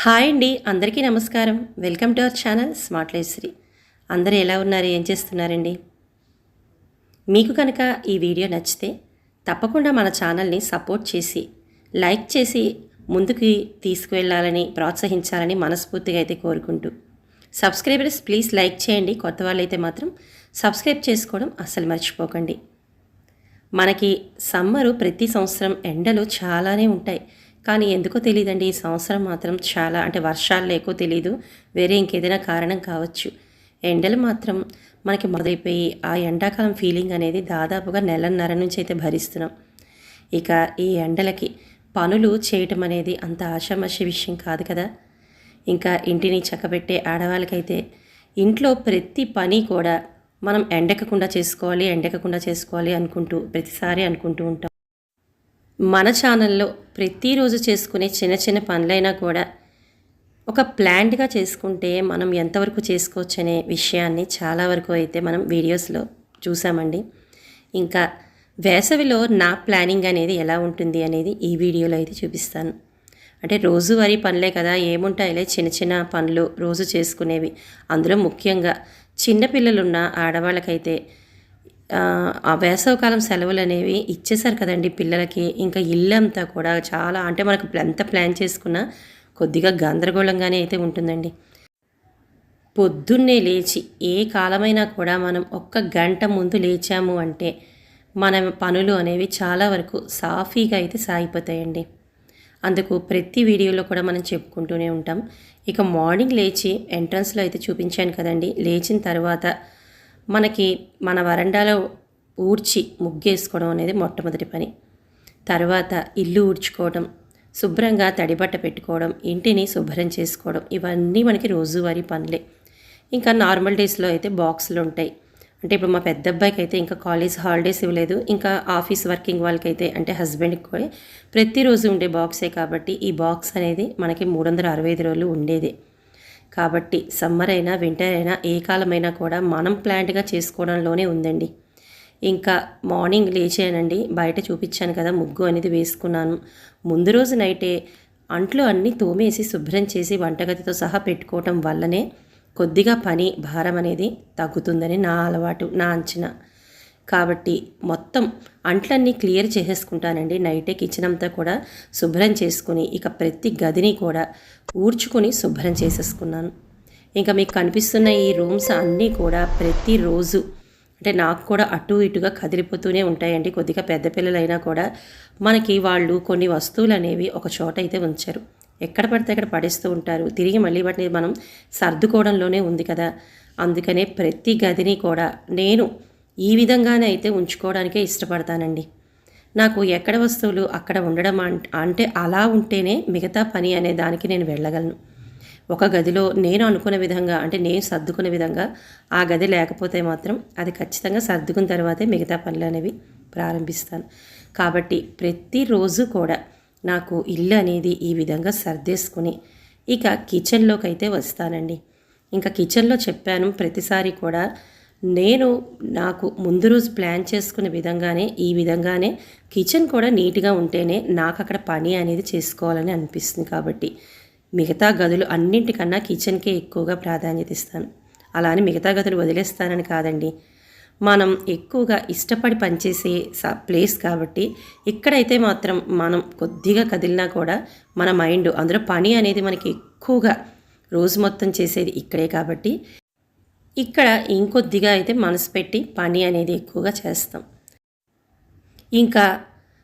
Hi అండి అందరికీ నమస్కారం. Welcome to our channel smart life Sri అందరూ ఎలా ఉన్నారు? ఏం చేస్తున్నారండి? మీకు కనుక ఈ వీడియో నచ్చితే తప్పకుండా మన ఛానల్ని సపోర్ట్ చేసి లైక్ చేసి ముందుకు తీసుకువెళ్ళాలని ప్రోత్సహించాలని మనస్ఫూర్తిగా అయితే కోరుకుంటూ. సబ్స్క్రైబర్స్ ప్లీజ్ లైక్ చేయండి. కొత్త వాళ్ళైతే మాత్రం సబ్స్క్రైబ్ చేసుకోవడం అస్సలు మర్చిపోకండి. మనకి సమ్మరు ప్రతి సంవత్సరం ఎండలు చాలానే ఉంటాయి. కానీ ఎందుకో తెలియదండి ఈ సంవత్సరం మాత్రం చాలా అంటే వర్షాలు లేకో తెలియదు వేరే ఇంకేదైనా కారణం కావచ్చు. ఎండలు మాత్రం మనకి మొదలైపోయి ఆ ఎండాకాలం ఫీలింగ్ అనేది దాదాపుగా నెలన్నర నుంచి అయితే భరిస్తున్నాం. ఇక ఈ ఎండలకి పనులు చేయటం అనేది అంత ఆషామాషి విషయం కాదు కదా. ఇంకా ఇంటిని చక్కబెట్టే ఆడవాళ్ళకైతే ఇంట్లో ప్రతి పని కూడా మనం ఎండకకుండా చేసుకోవాలి ఎండకకుండా చేసుకోవాలి అనుకుంటూ ప్రతిసారి అనుకుంటూ ఉంటాం. మన ఛానల్లో ప్రతిరోజు చేసుకునే చిన్న చిన్న పనులైనా కూడా ఒక ప్లాంట్గా చేసుకుంటే మనం ఎంతవరకు చేసుకోవచ్చు అనే విషయాన్ని చాలా వరకు అయితే మనం వీడియోస్లో చూసామండి. ఇంకా వేసవిలో నా ప్లానింగ్ అనేది ఎలా ఉంటుంది అనేది ఈ వీడియోలో అయితే చూపిస్తాను. అంటే రోజువారీ పనులే కదా ఏముంటాయిలే చిన్న చిన్న పనులు రోజు చేసుకునేవి. అందులో ముఖ్యంగా చిన్నపిల్లలున్న ఆడవాళ్ళకైతే వేసవకాలం సెలవులు అనేవి ఇచ్చేసారు కదండి పిల్లలకి. ఇంకా ఇల్లంతా కూడా చాలా అంటే మనకు ఎంత ప్లాన్ చేసుకున్నా కొద్దిగా గందరగోళంగానే అయితే ఉంటుందండి. పొద్దున్నే లేచి ఏ కాలమైనా కూడా మనం ఒక్క గంట ముందు లేచాము అంటే మన పనులు అనేవి చాలా వరకు సాఫీగా అయితే సాగిపోతాయండి. అందుకు ప్రతి వీడియోలో కూడా మనం చెప్పుకుంటూనే ఉంటాం. ఇక మార్నింగ్ లేచి ఎంట్రన్స్లో అయితే చూపించాను కదండి. లేచిన తర్వాత మనకి మన వరండాలో ఊడ్చి ముగ్గేసుకోవడం అనేది మొట్టమొదటి పని. తర్వాత ఇల్లు ఊడ్చుకోవడం శుభ్రంగా తడిబట్ట పెట్టుకోవడం ఇంటిని శుభ్రం చేసుకోవడం ఇవన్నీ మనకి రోజువారీ పనులే. ఇంకా నార్మల్ డేస్లో అయితే బాక్సులు ఉంటాయి. అంటే ఇప్పుడు మా పెద్ద అబ్బాయికి అయితే ఇంకా కాలేజ్ హాలిడేస్ ఇవ్వలేదు. ఇంకా ఆఫీస్ వర్కింగ్ వాళ్ళకైతే అంటే హస్బెండ్కి కూడా ప్రతిరోజు ఉండే బాక్సే కాబట్టి ఈ బాక్స్ అనేది మనకి మూడు వందల అరవై ఐదు రోజులు ఉండేదే. కాబట్టి సమ్మర్ అయినా వింటర్ అయినా ఏ కాలమైనా కూడా మనం ప్లాంట్గా చేసుకోవడంలోనే ఉందండి. ఇంకా మార్నింగ్ లేచానండి. బయట చూపించాను కదా ముగ్గు అనేది వేసుకున్నాను. ముందు రోజు నైటే అంట్లు అన్నీ తోమేసి శుభ్రం చేసి వంటగదితో సహా పెట్టుకోవటం వల్లనే కొద్దిగా పని భారం అనేది తగ్గుతుందని నా అలవాటు నా అంచనా. కాబట్టి మొత్తం అంట్లన్నీ క్లియర్ చేసేసుకుంటానండి. నైటే కిచెన్ అంతా కూడా శుభ్రం చేసుకుని ఇక ప్రతి గదిని కూడా ఊడ్చుకొని శుభ్రం చేసేసుకున్నాను. ఇంకా మీకు కనిపిస్తున్న ఈ రూమ్స్ అన్నీ కూడా ప్రతిరోజు అంటే నాకు కూడా అటు ఇటుగా కదిలిపోతూనే ఉంటాయండి. కొద్దిగా పెద్ద పిల్లలైనా కూడా మనకి వాళ్ళు కొన్ని వస్తువులు అనేవి ఒక చోట అయితే ఉంచారు. ఎక్కడ పడితే అక్కడ పడేస్తూ ఉంటారు. తిరిగి మళ్ళీ వాటిని మనం సర్దుకోవడంలోనే ఉంది కదా. అందుకనే ప్రతి గదిని కూడా నేను ఈ విధంగానే అయితే ఉంచుకోవడానికే ఇష్టపడతానండి. నాకు ఎక్కడ వస్తువులు అక్కడ ఉండడం అంటే అలా ఉంటేనే మిగతా పని అనే దానికి నేను వెళ్ళగలను. ఒక గదిలో నేను అనుకున్న విధంగా అంటే నేను సర్దుకున్న విధంగా ఆ గది లేకపోతే మాత్రం అది ఖచ్చితంగా సర్దుకున్న తర్వాతే మిగతా పనులు అనేవి ప్రారంభిస్తాను. కాబట్టి ప్రతిరోజు కూడా నాకు ఇల్లు అనేది ఈ విధంగా సర్దేసుకుని ఇక కిచెన్లోకి అయితే వస్తానండి. ఇంకా కిచెన్లో చెప్పాను ప్రతిసారి కూడా నేను నాకు ముందు రోజు ప్లాన్ చేసుకున్న విధంగానే ఈ విధంగానే కిచెన్ కూడా నీట్గా ఉంటేనే నాకు అక్కడ పని అనేది చేసుకోవాలని అనిపిస్తుంది కాబట్టి మిగతా గదులు అన్నింటికన్నా కిచెన్కే ఎక్కువగా ప్రాధాన్యత ఇస్తాను. అలా అని మిగతా గదులు వదిలేస్తానని కాదండి. మనం ఎక్కువగా ఇష్టపడి పనిచేసే ప్లేస్ కాబట్టి ఇక్కడైతే మాత్రం మనం కొద్దిగా కదిలినా కూడా మన మైండ్ అందులో పని అనేది మనకి ఎక్కువగా రోజు మొత్తం చేసేది ఇక్కడే కాబట్టి ఇక్కడ ఇంకొద్దిగా అయితే మనసు పెట్టి పని అనేది ఎక్కువగా చేస్తాం. ఇంకా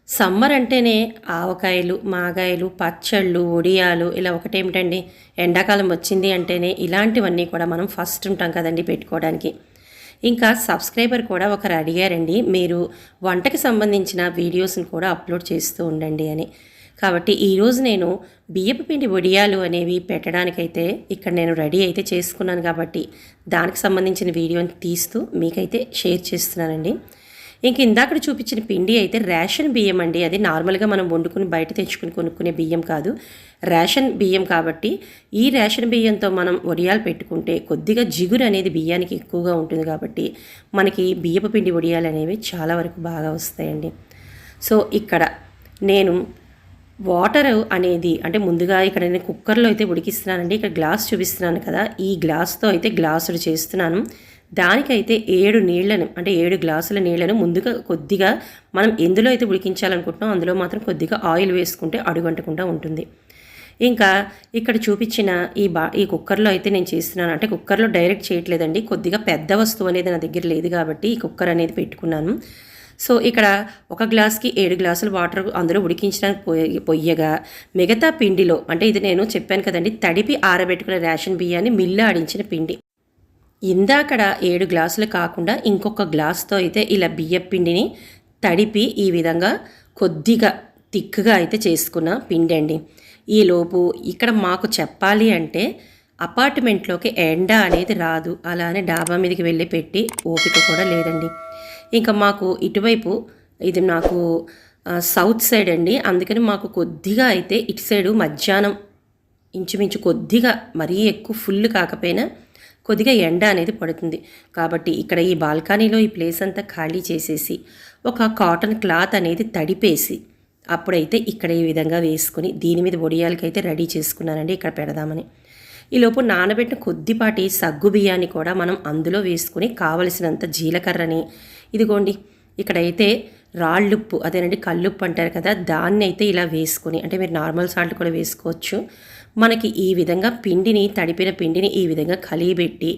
సమ్మర్ అంటేనే ఆవకాయలు మాగాయలు పచ్చళ్ళు ఒడియాలు ఇలా ఒకటేమిటండి? ఎండాకాలం వచ్చింది అంటేనే ఇలాంటివన్నీ కూడా మనం ఫస్ట్ ఉంటాం కదండి పెట్టుకోవడానికి. ఇంకా సబ్స్క్రైబర్ కూడా ఒకరు అడిగారండి మీరు వంటకి సంబంధించిన వీడియోస్ని కూడా అప్లోడ్ చేస్తూ ఉండండి అని. కాబట్టి ఈరోజు నేను బియ్యపు పిండి వడియాలు అనేవి పెట్టడానికైతే ఇక్కడ నేను రెడీ అయితే చేసుకున్నాను కాబట్టి దానికి సంబంధించిన వీడియోని తీస్తూ మీకైతే షేర్ చేస్తున్నానండి. ఇంక ఇందాక చూపించిన పిండి అయితే రేషన్ బియ్యం అండి. అది నార్మల్గా మనం వండుకుని బయట తెచ్చుకుని కొనుక్కునే బియ్యం కాదు. రేషన్ బియ్యం కాబట్టి ఈ రేషన్ బియ్యంతో మనం వడియాలు పెట్టుకుంటే కొద్దిగా జిగురు అనేది బియ్యానికి ఎక్కువగా ఉంటుంది కాబట్టి మనకి బియ్యపు పిండి వడియాలు అనేవి చాలా వరకు బాగా వస్తాయండి. సో ఇక్కడ నేను వాటర్ అనేది అంటే ముందుగా ఇక్కడ నేను కుక్కర్లో అయితే ఉడికిస్తున్నానండి ఇక్కడ గ్లాస్ చూపిస్తున్నాను కదా ఈ గ్లాస్తో అయితే గ్లాసులు చేస్తున్నాను. దానికైతే ఏడు నీళ్ళను అంటే ఏడు గ్లాసుల నీళ్ళను ముందుగా కొద్దిగా మనం ఎందులో అయితే ఉడికించాలనుకుంటున్నాం అందులో మాత్రం కొద్దిగా ఆయిల్ వేసుకుంటే అడుగంటకుండా ఉంటుంది. ఇంకా ఇక్కడ చూపించిన ఈ బా ఈ కుక్కర్లో అయితే నేను చేస్తున్నాను అంటే కుక్కర్లో డైరెక్ట్ చేయట్లేదండి కొద్దిగా పెద్ద వస్తువు అనేది నా దగ్గర లేదు కాబట్టి ఈ కుక్కర్ అనేది పెట్టుకున్నాను. సో ఇక్కడ ఒక గ్లాస్కి ఏడు గ్లాసులు వాటర్ అందులో ఉడికించడానికి పోయ పొయ్యగా. మిగతా పిండిలో అంటే ఇది నేను చెప్పాను కదండి తడిపి ఆరబెట్టుకున్న రేషన్ బియ్యాన్ని మిల్లు ఆడించిన పిండి. ఇందాకడ ఏడు గ్లాసులు కాకుండా ఇంకొక గ్లాస్తో అయితే ఇలా బియ్య పిండిని తడిపి ఈ విధంగా కొద్దిగా తిక్కుగా అయితే చేసుకున్న పిండి అండి ఈలోపు ఇక్కడ మాకు చెప్పాలి అంటే అపార్ట్మెంట్లోకి ఎండ అనేది రాదు. అలానే డాబా మీదకి వెళ్ళి పెట్టి ఓపిక కూడా లేదండి. ఇంకా మాకు ఇటువైపు ఇది నాకు సౌత్ సైడ్ అండి. అందుకని మాకు కొద్దిగా అయితే ఇటు సైడు మధ్యాహ్నం ఇంచుమించు కొద్దిగా మరీ ఎక్కువ ఫుల్ కాకపోయినా కొద్దిగా ఎండ అనేది పడుతుంది. కాబట్టి ఇక్కడ ఈ బాల్కనీలో ఈ ప్లేస్ అంతా ఖాళీ చేసేసి ఒక కాటన్ క్లాత్ అనేది తడిపేసి అప్పుడైతే ఇక్కడ ఈ విధంగా వేసుకుని దీని మీద వడియాలకైతే రెడీ చేసుకున్నానండి. ఇక్కడ పెడదామని. ఈలోపు నానబెట్టిన కొద్దిపాటి సగ్గు బియ్యాన్ని కూడా మనం అందులో వేసుకుని కావలసినంత జీలకర్రని ఇదిగోండి ఇక్కడైతే రాళ్ళుప్పు అదేనండి కల్లుప్పు అంటారు కదా దాన్ని అయితే ఇలా వేసుకొని అంటే మీరు నార్మల్ సాల్ట్ కూడా వేసుకోవచ్చు. మనకి ఈ విధంగా పిండిని తడిపిన పిండిని ఈ విధంగా కలియబెట్టి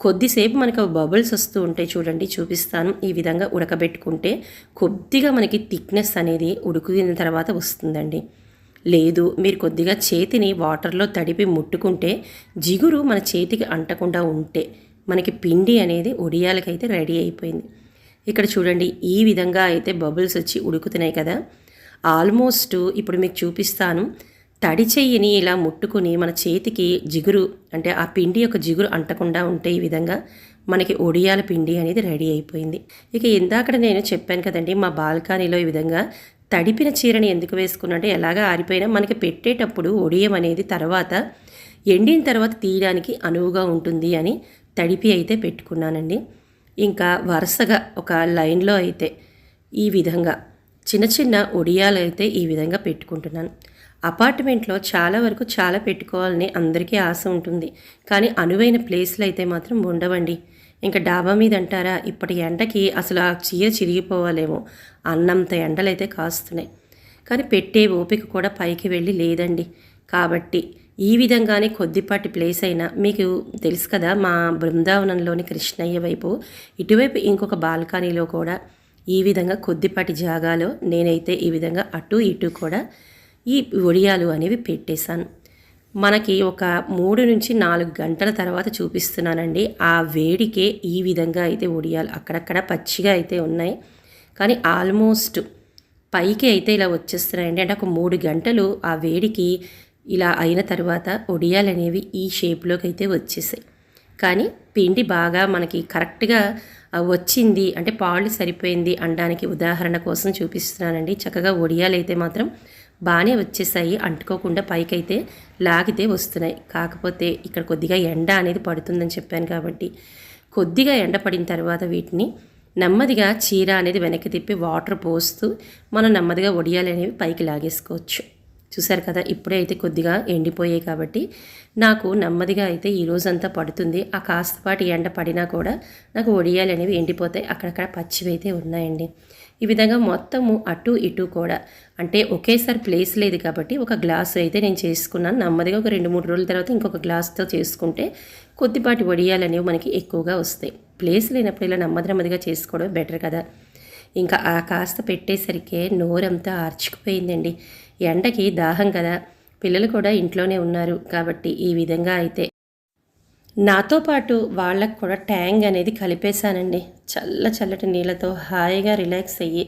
కొద్దిసేపు మనకు బబుల్స్ వస్తూ ఉంటాయి చూడండి చూపిస్తాను. ఈ విధంగా ఉడకబెట్టుకుంటే కొద్దిగా మనకి థిక్నెస్ అనేది ఉడికిన తర్వాత వస్తుందండి. లేదు మీరు కొద్దిగా చేతిని వాటర్లో తడిపి ముట్టుకుంటే జిగురు మన చేతికి అంటకుండా ఉంటే మనకి పిండి అనేది ఒడియాలకైతే రెడీ అయిపోయింది. ఇక్కడ చూడండి ఈ విధంగా అయితే బబుల్స్ వచ్చి ఉడుకుతున్నాయి కదా. ఆల్మోస్ట్ ఇప్పుడు మీకు చూపిస్తాను. తడి చెయ్యిని ఇలా ముట్టుకుని మన చేతికి జిగురు అంటే ఆ పిండి యొక్క జిగురు అంటకుండా ఉంటే ఈ విధంగా మనకి ఒడియాల పిండి అనేది రెడీ అయిపోయింది. ఇక ఇందాకడ నేను చెప్పాను కదండి మా బాల్కనీలో ఈ విధంగా తడిపిన చీరని ఎందుకు వేసుకున్నట్టే ఎలాగా ఆరిపోయినా మనకి పెట్టేటప్పుడు ఒడియం అనేది తర్వాత ఎండిన తర్వాత తీయడానికి అనువుగా ఉంటుంది అని తడిపి అయితే పెట్టుకున్నానండి. ఇంకా వరుసగా ఒక లైన్లో అయితే ఈ విధంగా చిన్న చిన్న ఒడియాలు అయితే ఈ విధంగా పెట్టుకుంటున్నాను. అపార్ట్మెంట్లో చాలా వరకు చాలా పెట్టుకోవాలని అందరికీ ఆశ ఉంటుంది. కానీ అనువైన ప్లేస్లు అయితే మాత్రం ఉండవండి. ఇంకా డాబా మీద అంటారా ఇప్పటి ఎండకి అసలు ఆ చీర చిరిగిపోవాలేమో. అన్నంత ఎండలైతే కాస్తున్నాయి. కానీ పెట్టే ఓపిక కూడా పైకి వెళ్ళి లేదండి. కాబట్టి ఈ విధంగానే కొద్దిపాటి ప్లేస్ అయినా మీకు తెలుసు కదా మా బృందావనంలోని కృష్ణయ్య వైపు. ఇటువైపు ఇంకొక బాల్కనీలో కూడా ఈ విధంగా కొద్దిపాటి జాగాలో నేనైతే ఈ విధంగా అటు ఇటు కూడా ఈ ఒడియాలు అనేవి పెట్టేశాను. మనకి ఒక మూడు నుంచి నాలుగు గంటల తర్వాత చూపిస్తున్నానండి. ఆ వేడికే ఈ విధంగా అయితే ఒడియాలు అక్కడక్కడ పచ్చిగా అయితే ఉన్నాయి. కానీ ఆల్మోస్ట్ పైకి అయితే ఇలా వచ్చేస్తున్నాయండి. అంటే ఒక మూడు గంటలు ఆ వేడికి ఇలా అయిన తర్వాత ఒడియాలు అనేవి ఈ షేప్లోకి అయితే వచ్చేసాయి. కానీ పిండి బాగా మనకి కరెక్ట్గా వచ్చింది అంటే పాళ్ళు సరిపోయింది అనడానికి ఉదాహరణ కోసం చూపిస్తున్నానండి. చక్కగా ఒడియాలు అయితే మాత్రం బాగానే వచ్చేసాయి. అంటుకోకుండా పైకైతే లాగితే వస్తున్నాయి. కాకపోతే ఇక్కడ కొద్దిగా ఎండ అనేది పడుతుందని చెప్పాను కాబట్టి కొద్దిగా ఎండ పడిన తర్వాత వీటిని నెమ్మదిగా చీర అనేది వెనక్కి తిప్పి వాటర్ పోస్తూ మనం నెమ్మదిగా ఒడియాలు అనేవి పైకి లాగేసుకోవచ్చు. చూసారు కదా ఇప్పుడే అయితే కొద్దిగా ఎండిపోయాయి కాబట్టి నాకు నెమ్మదిగా అయితే ఈ రోజంతా పడుతుంది. ఆ కాస్తపాటి ఎండ పడినా కూడా నాకు ఒడియాలు అనేవి ఎండిపోతాయి. అక్కడక్కడ పచ్చివి అయితే ఉన్నాయండి. ఈ విధంగా మొత్తము అటు ఇటు కూడా. అంటే ఒకేసారి ప్లేస్ లేదు కాబట్టి ఒక గ్లాస్ అయితే నేను చేసుకున్నాను. నెమ్మదిగా ఒక రెండు మూడు రోజుల తర్వాత ఇంకొక గ్లాస్తో చేసుకుంటే కొద్దిపాటి వడియాలు అనేవి మనకి ఎక్కువగా వస్తాయి. ప్లేస్ లేనప్పుడు ఇలా నెమ్మది నెమ్మదిగా చేసుకోవడం బెటర్ కదా. ఇంకా ఆ కాస్త పెట్టేసరికి నోరంతా ఆర్చుకుపోయిందండి. ఎండకి దాహం కదా. పిల్లలు కూడా ఇంట్లోనే ఉన్నారు కాబట్టి ఈ విధంగా అయితే. నాతో పాటు వాళ్ళకు కూడా ట్యాంగ్ అనేది కలిపేశానండి. చల్ల చల్లటి నీళ్ళతో హాయిగా రిలాక్స్ అయ్యి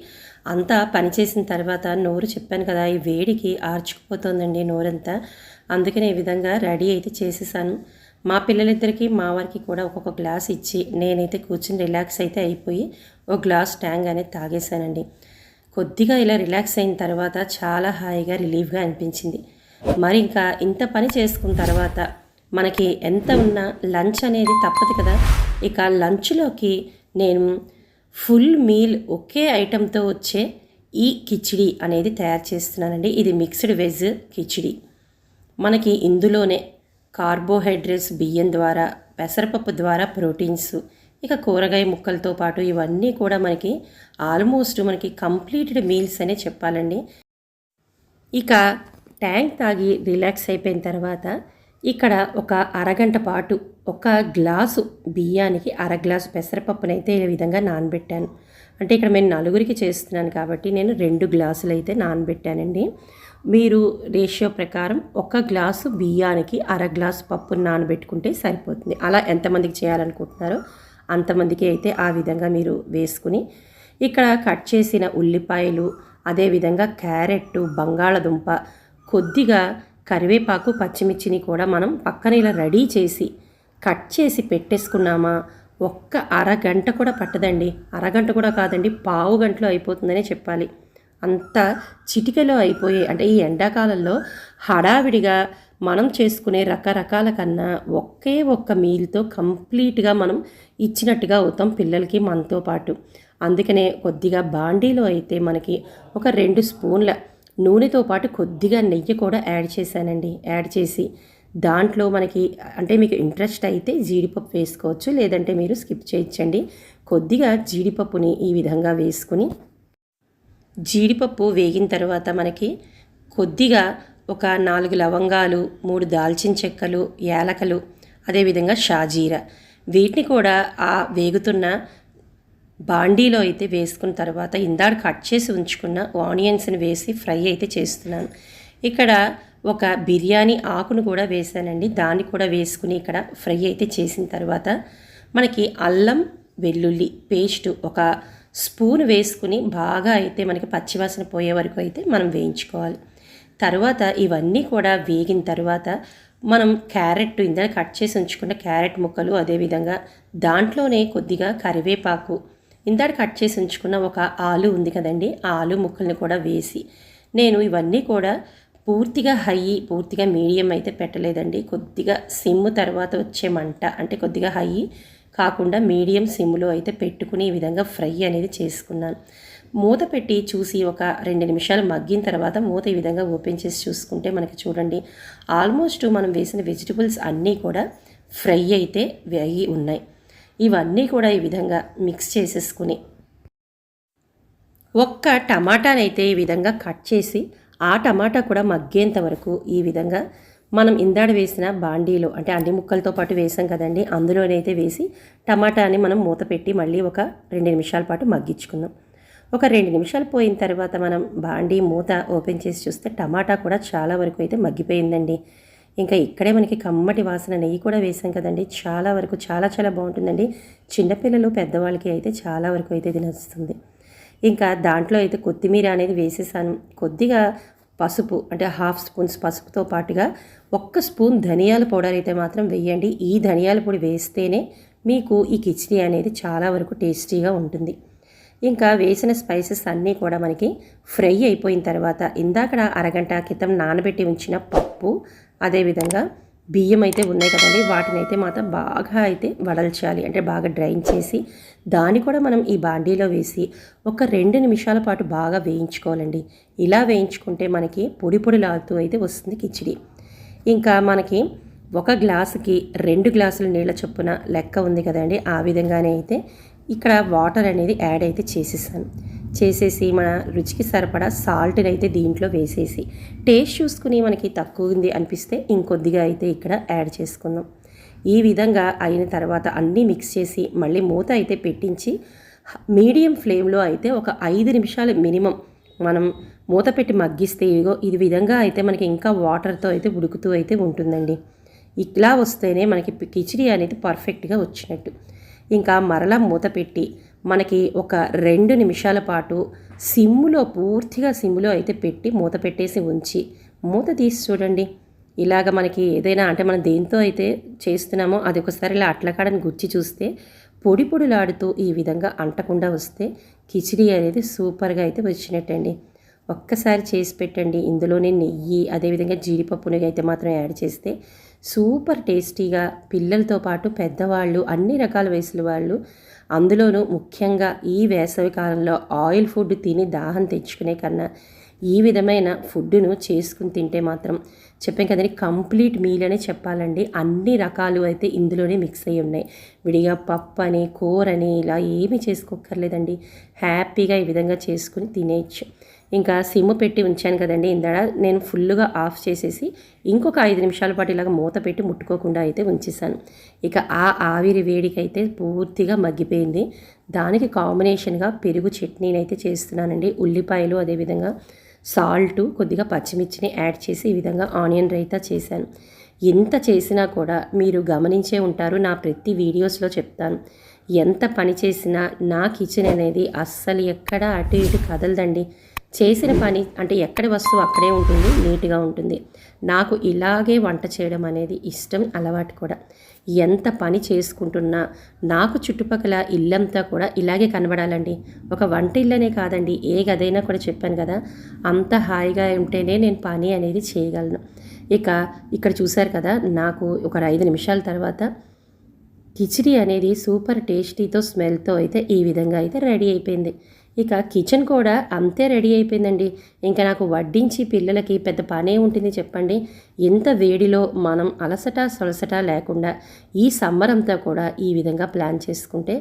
అంతా పనిచేసిన తర్వాత నోరు చెప్పాను కదా ఈ వేడికి ఆర్చుకుపోతుందండి నోరంతా. అందుకని ఈ విధంగా రెడీ అయితే చేసేసాను. మా పిల్లలిద్దరికీ మా వారికి కూడా ఒక్కొక్క గ్లాస్ ఇచ్చి నేనైతే కూర్చుని రిలాక్స్ అయితే అయిపోయి ఒక గ్లాస్ ట్యాంగ్ అనేది తాగేశానండి. కొద్దిగా ఇలా రిలాక్స్ అయిన తర్వాత చాలా హాయిగా రిలీఫ్గా అనిపించింది. మరి ఇంకా ఇంత పని చేసుకున్న తర్వాత మనకి ఎంత ఉన్నా లంచ్ అనేది తప్పదు కదా. ఇక లంచ్లోకి నేను ఫుల్ మీల్ ఒకే ఐటెంతో వచ్చే ఈ కిచిడి అనేది తయారు చేస్తున్నానండి. ఇది మిక్స్డ్ వెజ్ కిచిడి. మనకి ఇందులోనే కార్బోహైడ్రేట్స్ బియ్యం ద్వారా పెసరపప్పు ద్వారా ప్రోటీన్స్ ఇక కూరగాయ ముక్కలతో పాటు ఇవన్నీ కూడా మనకి ఆల్మోస్ట్ మనకి కంప్లీటెడ్ మీల్స్ అనే చెప్పాలండి. ఇక ట్యాంక్ తాగి రిలాక్స్ అయిపోయిన తర్వాత ఇక్కడ ఒక అరగంట పాటు ఒక గ్లాసు బియ్యానికి అర గ్లాసు పెసరపప్పునైతే ఈ విధంగా నానబెట్టాను. అంటే ఇక్కడ నేను నలుగురికి చేస్తున్నాను కాబట్టి నేను రెండు గ్లాసులు అయితే నానబెట్టానండి. మీరు రేషియో ప్రకారం ఒక గ్లాసు బియ్యానికి అర గ్లాసు పప్పును నానబెట్టుకుంటే సరిపోతుంది. అలా ఎంతమందికి చేయాలనుకుంటున్నారో అంతమందికి అయితే ఆ విధంగా మీరు వేసుకుని ఇక్కడ కట్ చేసిన ఉల్లిపాయలు అదేవిధంగా క్యారెట్ బంగాళదుంప కొద్దిగా కరివేపాకు పచ్చిమిర్చిని కూడా మనం పక్కన ఇలా రెడీ చేసి కట్ చేసి పెట్టేసుకున్నామా? ఒక్క అరగంట కూడా పట్టదండి. అరగంట కూడా కాదండి పావు గంటలో అయిపోతుందనే చెప్పాలి. అంత చిటికెలో అయిపోయే అంటే ఈ ఎండాకాలంలో హడావిడిగా మనం చేసుకునే రకరకాల కన్నా ఒకే ఒక్క మీల్తో కంప్లీట్గా మనం ఇచ్చినట్టుగా అవుతాం పిల్లలకి మనతో పాటు. అందుకనే కొద్దిగా బాండీలో అయితే మనకి ఒక రెండు స్పూన్ల నూనెతో పాటు కొద్దిగా నెయ్యి కూడా యాడ్ చేశానండి. యాడ్ చేసి దాంట్లో మనకి అంటే మీకు ఇంట్రెస్ట్ అయితే జీడిపప్పు వేసుకోవచ్చు లేదంటే మీరు స్కిప్ చేయించండి కొద్దిగా జీడిపప్పుని ఈ విధంగా వేసుకుని జీడిపప్పు వేగిన తర్వాత మనకి కొద్దిగా ఒక నాలుగు లవంగాలు మూడు దాల్చిన చెక్కలు యాలకలు అదేవిధంగా షాజీర. వీటిని కూడా ఆ వేగుతున్న బాండీలో అయితే వేసుకున్న తర్వాత ఇందాక కట్ చేసి ఉంచుకున్న ఆనియన్స్ని వేసి ఫ్రై అయితే చేస్తున్నాను. ఇక్కడ ఒక బిర్యానీ ఆకును కూడా వేసానండి. దాన్ని కూడా వేసుకుని ఇక్కడ ఫ్రై అయితే చేసిన తర్వాత మనకి అల్లం వెల్లుల్లి పేస్ట్ ఒక స్పూన్ వేసుకుని బాగా అయితే మనకి పచ్చివాసన పోయే వరకు అయితే మనం వేయించుకోవాలి. తర్వాత ఇవన్నీ కూడా వేగిన తర్వాత మనం క్యారెట్ ఇందా కట్ చేసి ఉంచుకున్న క్యారెట్ ముక్కలు అదేవిధంగా దాంట్లోనే కొద్దిగా కరివేపాకు ఇందాక కట్ చేసి ఉంచుకున్న ఒక ఆలు ఉంది కదండి ఆ ఆలు ముక్కల్ని కూడా వేసి నేను ఇవన్నీ కూడా పూర్తిగా హై పూర్తిగా మీడియం అయితే పెట్టలేదండి. కొద్దిగా సిమ్ తర్వాత వచ్చే మంట అంటే కొద్దిగా హై కాకుండా మీడియం సిమ్లో అయితే పెట్టుకుని ఈ విధంగా ఫ్రై అనేది చేసుకున్నాను. మూత పెట్టి చూసి ఒక రెండు నిమిషాలు మగ్గిన తర్వాత మూత ఈ విధంగా ఓపెన్ చేసి చూసుకుంటే మనకి చూడండి ఆల్మోస్ట్ మనం వేసిన వెజిటబుల్స్ అన్నీ కూడా ఫ్రై అయితే వేగి ఉన్నాయి. ఇవన్నీ కూడా ఈ విధంగా మిక్స్ చేసేసుకుని ఒక్క టమాటానైతే ఈ విధంగా కట్ చేసి ఆ టమాటా కూడా మగ్గేంత వరకు ఈ విధంగా మనం ఇందాడ వేసిన బాండీలో అంటే అన్ని ముక్కలతో పాటు వేసాం కదండి అందులోనైతే వేసి టమాటాని మనం మూత పెట్టి మళ్ళీ ఒక రెండు నిమిషాల పాటు మగ్గించుకుందాం. ఒక రెండు నిమిషాలు పోయిన తర్వాత మనం బాండీ మూత ఓపెన్ చేసి చూస్తే టమాటా కూడా చాలా వరకు అయితే మగ్గిపోయిందండి. ఇంకా ఇక్కడే మనకి కమ్మటి వాసన నెయ్యి కూడా వేసాం కదండి. చాలా వరకు చాలా చాలా బాగుంటుందండి. చిన్నపిల్లలు పెద్దవాళ్ళకి అయితే చాలా వరకు అయితే ఇది నచ్చుతుంది. ఇంకా దాంట్లో అయితే కొత్తిమీర అనేది వేసేసాను. కొద్దిగా పసుపు అంటే హాఫ్ స్పూన్స్ పసుపుతో పాటుగా ఒక్క స్పూన్ ధనియాల పౌడర్ అయితే మాత్రం వేయండి. ఈ ధనియాల పొడి వేస్తేనే మీకు ఈ కిచిడి అనేది చాలా వరకు టేస్టీగా ఉంటుంది. ఇంకా వేసిన స్పైసెస్ అన్నీ కూడా మనకి ఫ్రై అయిపోయిన తర్వాత ఇందాక అరగంట క్రితం నానబెట్టి ఉంచిన పప్పు అదేవిధంగా బియ్యం అయితే ఉన్నాయి కదండి వాటిని అయితే మాత్రం బాగా అయితే వడల్చాలి. అంటే బాగా డ్రైన్ చేసి దాన్ని కూడా మనం ఈ బాండీలో వేసి ఒక రెండు నిమిషాల పాటు బాగా వేయించుకోవాలండి. ఇలా వేయించుకుంటే మనకి పొడి పొడిలాడుతూ అయితే వస్తుంది కిచిడి. ఇంకా మనకి ఒక గ్లాసుకి రెండు గ్లాసుల నీళ్ళ చొప్పున లెక్క ఉంది కదండి ఆ విధంగానే అయితే ఇక్కడ వాటర్ అనేది యాడ్ అయితే చేసేసాను. చేసేసి మన రుచికి సరిపడా సాల్ట్ని అయితే దీంట్లో వేసేసి టేస్ట్ చూసుకుని మనకి తక్కువ ఉంది అనిపిస్తే ఇంకొద్దిగా అయితే ఇక్కడ యాడ్ చేసుకుందాం. ఈ విధంగా అయిన తర్వాత అన్నీ మిక్స్ చేసి మళ్ళీ మూత అయితే పెట్టించి మీడియం ఫ్లేమ్లో అయితే ఒక ఐదు నిమిషాలు మినిమం మనం మూత పెట్టి మగ్గిస్తే ఇగో ఇది విధంగా అయితే మనకి ఇంకా వాటర్తో అయితే ఉడుకుతూ అయితే ఉంటుందండి. ఇలా వస్తేనే మనకి కిచిడి అనేది పర్ఫెక్ట్గా వచ్చినట్టు. ఇంకా మరలా మూత పెట్టి మనకి ఒక రెండు నిమిషాల పాటు సిమ్ములో పూర్తిగా సిమ్ములో అయితే పెట్టి మూత పెట్టేసి ఉంచి మూత తీసి చూడండి. ఇలాగ మనకి ఏదైనా అంటే మనం దేంతో అయితే చేస్తున్నామో అది ఒకసారి ఇలా అట్లకాడని గుచ్చి చూస్తే పొడి పొడిలాడుతూ ఈ విధంగా అంటకుండా వస్తే కిచిడి అనేది సూపర్గా అయితే వచ్చినట్టండి. ఒక్కసారి చేసి పెట్టండి. ఇందులోనే నెయ్యి అదేవిధంగా జీడిపప్పుని అయితే మాత్రం యాడ్ చేస్తే సూపర్ టేస్టీగా పిల్లలతో పాటు పెద్దవాళ్ళు అన్ని రకాల వయసుల వాళ్ళు. అందులోనూ ముఖ్యంగా ఈ వేసవి కాలంలో ఆయిల్ ఫుడ్ తిని దాహం తెచ్చుకునే కన్నా ఈ విధమైన ఫుడ్డును చేసుకుని తింటే మాత్రం చెప్పాం కదండి కంప్లీట్ మీల్ అనే చెప్పాలండి. అన్ని రకాలు అయితే ఇందులోనే మిక్స్ అయ్యి ఉన్నాయి. విడిగా పప్పు అని కూర అని ఇలా ఏమీ చేసుకోక్కర్లేదండి. హ్యాపీగా ఈ విధంగా చేసుకుని తినేయచ్చు. ఇంకా సిమ్ పెట్టి ఉంచాను కదండి. ఇందాడ నేను ఫుల్గా ఆఫ్ చేసేసి ఇంకొక ఐదు నిమిషాల పాటు ఇలాగ మూత పెట్టి ముట్టుకోకుండా అయితే ఉంచేసాను ఇక ఆ ఆవిరి వేడికైతే పూర్తిగా మగ్గిపోయింది. దానికి కాంబినేషన్గా పెరుగు చట్నీని అయితే చేస్తున్నానండి. ఉల్లిపాయలు అదేవిధంగా సాల్ట్ కొద్దిగా పచ్చిమిర్చిని యాడ్ చేసి ఈ విధంగా ఆనియన్ రైతా చేశాను. ఎంత చేసినా కూడా మీరు గమనించే ఉంటారు నా ప్రతి వీడియోస్లో చెప్తాను. ఎంత పని చేసినా నా కిచెన్ అనేది అస్సలు ఎక్కడ అటు ఇటు కదలదండి. చేసిన పని అంటే ఎక్కడి వస్తువు అక్కడే ఉంటుంది నీట్గా ఉంటుంది. నాకు ఇలాగే వంట చేయడం అనేది ఇష్టం అలవాటు కూడా. ఎంత పని చేసుకుంటున్నా నాకు చుట్టుపక్కల ఇల్లంతా కూడా ఇలాగే కనబడాలండి. ఒక వంట ఇల్లనే కాదండి ఏ గదైనా కూడా చెప్పాను కదా అంత హాయిగా ఉంటేనే నేను పని అనేది చేయగలను. ఇక ఇక్కడ చూశారు కదా నాకు ఒక ఐదు నిమిషాల తర్వాత కిచిడి అనేది సూపర్ టేస్టీతో స్మెల్తో అయితే ఈ విధంగా అయితే రెడీ అయిపోయింది. ఇక కిచెన్ కూడా అంతే రెడీ అయిపోయిందండి. ఇంకా నాకు వడ్డించి పిల్లలకి పెద్ద పనే ఉంటుంది చెప్పండి. ఎంత వేడిలో మనం అలసట సొలసట లేకుండా ఈ సమ్మర్ అంతా కూడా ఈ విధంగా ప్లాన్ చేసుకుంటే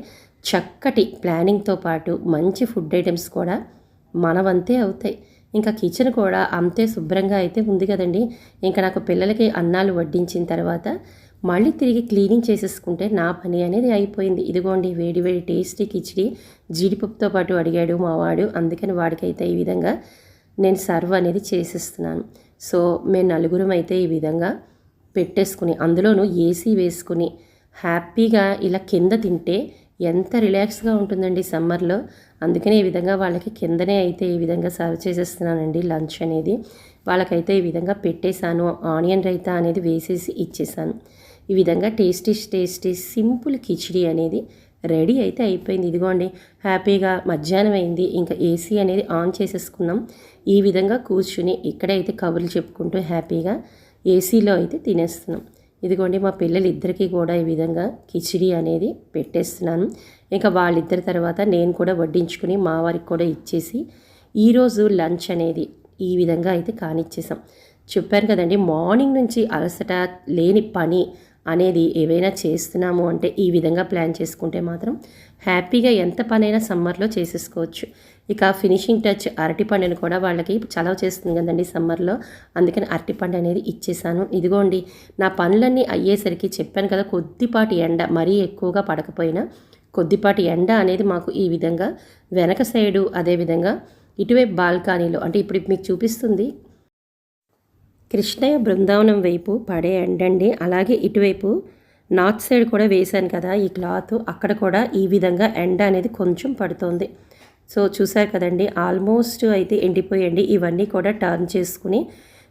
చక్కటి ప్లానింగ్తో పాటు మంచి ఫుడ్ ఐటమ్స్ కూడా మనవంతే అవుతాయి. ఇంకా కిచెన్ కూడా అంతే శుభ్రంగా అయితే ఉంది కదండి. ఇంకా నాకు పిల్లలకి అన్నాలు వడ్డించిన తర్వాత మళ్ళీ తిరిగి క్లీనింగ్ చేసేసుకుంటే నా పని అనేది అయిపోయింది. ఇదిగోండి వేడి వేడి టేస్టీ కిచిడి జీడిపప్పుతో పాటు అడిగాడు మా వాడు. అందుకని వాడికైతే ఈ విధంగా నేను సర్వ్ అనేది చేసేస్తున్నాను. సో మేము నలుగురం అయితే ఈ విధంగా పెట్టేసుకుని అందులోనూ ఏసీ వేసుకుని హ్యాపీగా ఇలా కింద తింటే ఎంత రిలాక్స్గా ఉంటుందండి సమ్మర్లో. అందుకనే ఈ విధంగా వాళ్ళకి కిందనే అయితే ఈ విధంగా సర్వ్ చేసేస్తున్నానండి లంచ్ అనేది. వాళ్ళకైతే ఈ విధంగా పెట్టేశాను. ఆనియన్ రైతా అనేది వేసేసి ఇచ్చేసాను ఈ విధంగా టేస్టీ టేస్టీ సింపుల్ కిచిడి అనేది రెడీ అయితే అయిపోయింది. ఇదిగోండి హ్యాపీగా మధ్యాహ్నం అయింది. ఇంకా ఏసీ అనేది ఆన్ చేసేసుకున్నాం. ఈ విధంగా కూర్చుని ఇక్కడైతే కబుర్లు చెప్పుకుంటూ హ్యాపీగా ఏసీలో అయితే తినేస్తున్నాం. ఇదిగోండి మా పిల్లలు ఇద్దరికి కూడా ఈ విధంగా కిచిడి అనేది పెట్టేస్తున్నాను. ఇంకా వాళ్ళిద్దరి తర్వాత నేను కూడా వడ్డించుకుని మా వారికి కూడా ఇచ్చేసి ఈరోజు లంచ్ అనేది ఈ విధంగా అయితే కానిచ్చేసాం. చెప్పాను కదండి మార్నింగ్ నుంచి అలసట లేని పని అనేది ఏవైనా చేస్తున్నాము అంటే ఈ విధంగా ప్లాన్ చేసుకుంటే మాత్రం హ్యాపీగా ఎంత పనైనా సమ్మర్లో చేసేసుకోవచ్చు. ఇక ఫినిషింగ్ టచ్ అరటిపండుని కూడా వాళ్ళకి చలవ చేస్తుంది కదండి సమ్మర్లో. అందుకని అరటిపండు అనేది ఇచ్చేసాను. ఇదిగోండి నా పనులన్నీ అయ్యేసరికి చెప్పాను కదా కొద్దిపాటి ఎండ మరీ ఎక్కువగా పడకపోయినా కొద్దిపాటి ఎండ అనేది మాకు ఈ విధంగా వెనక సైడు అదేవిధంగా ఇటువైపు బాల్కనీలో అంటే ఇప్పుడు మీకు చూపిస్తుంది కృష్ణయ్య బృందావనం వైపు పడే ఎండండి అలాగే ఇటువైపు నార్త్ సైడ్ కూడా వేశాను కదా ఈ క్లాత్. అక్కడ కూడా ఈ విధంగా ఎండ అనేది కొంచెం పడుతుంది. సో చూసారు కదండి ఆల్మోస్ట్ అయితే ఎండిపోయండి. ఇవన్నీ కూడా టర్న్ చేసుకుని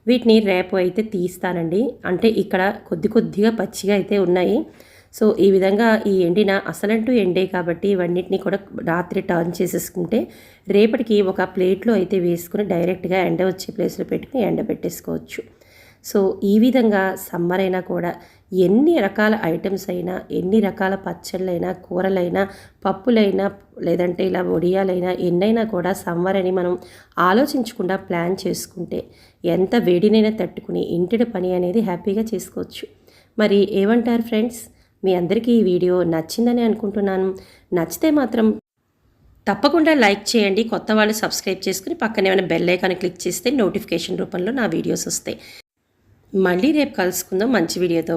వీటిని రేపు అయితే తీస్తానండి. అంటే ఇక్కడ కొద్ది కొద్దిగా పచ్చిగా అయితే ఉన్నాయి. సో ఈ విధంగా ఈ ఎండిన అసలంటూ ఎండే కాబట్టి ఇవన్నిటిని కూడా రాత్రి టర్న్ చేసేసుకుంటే రేపటికి ఒక ప్లేట్లో అయితే వేసుకుని డైరెక్ట్గా ఎండ వచ్చే ప్లేస్లో పెట్టుకుని ఎండ పెట్టేసుకోవచ్చు. సో ఈ విధంగా సమ్మర్ అయినా కూడా ఎన్ని రకాల ఐటమ్స్ అయినా ఎన్ని రకాల పచ్చళ్ళైనా కూరలైనా పప్పులైనా లేదంటే ఇలా వడియాలైనా ఎన్నైనా కూడా సమ్మర్ అని మనం ఆలోచించకుండా ప్లాన్ చేసుకుంటే ఎంత వేడినైనా తట్టుకుని ఇంటి పని అనేది హ్యాపీగా చేసుకోవచ్చు. మరి ఏమంటారు ఫ్రెండ్స్? మీ అందరికీ ఈ వీడియో నచ్చిందని అనుకుంటున్నాను. నచ్చితే మాత్రం తప్పకుండా లైక్ చేయండి. కొత్త వాళ్ళు సబ్స్క్రైబ్ చేసుకుని పక్కనే ఏమైనా బెల్ ఐకాన్ క్లిక్ చేస్తే నోటిఫికేషన్ రూపంలో నా వీడియోస్ వస్తాయి. మళ్ళీ రేపు కలుసుకుందాం. మంచి వీడియోతో.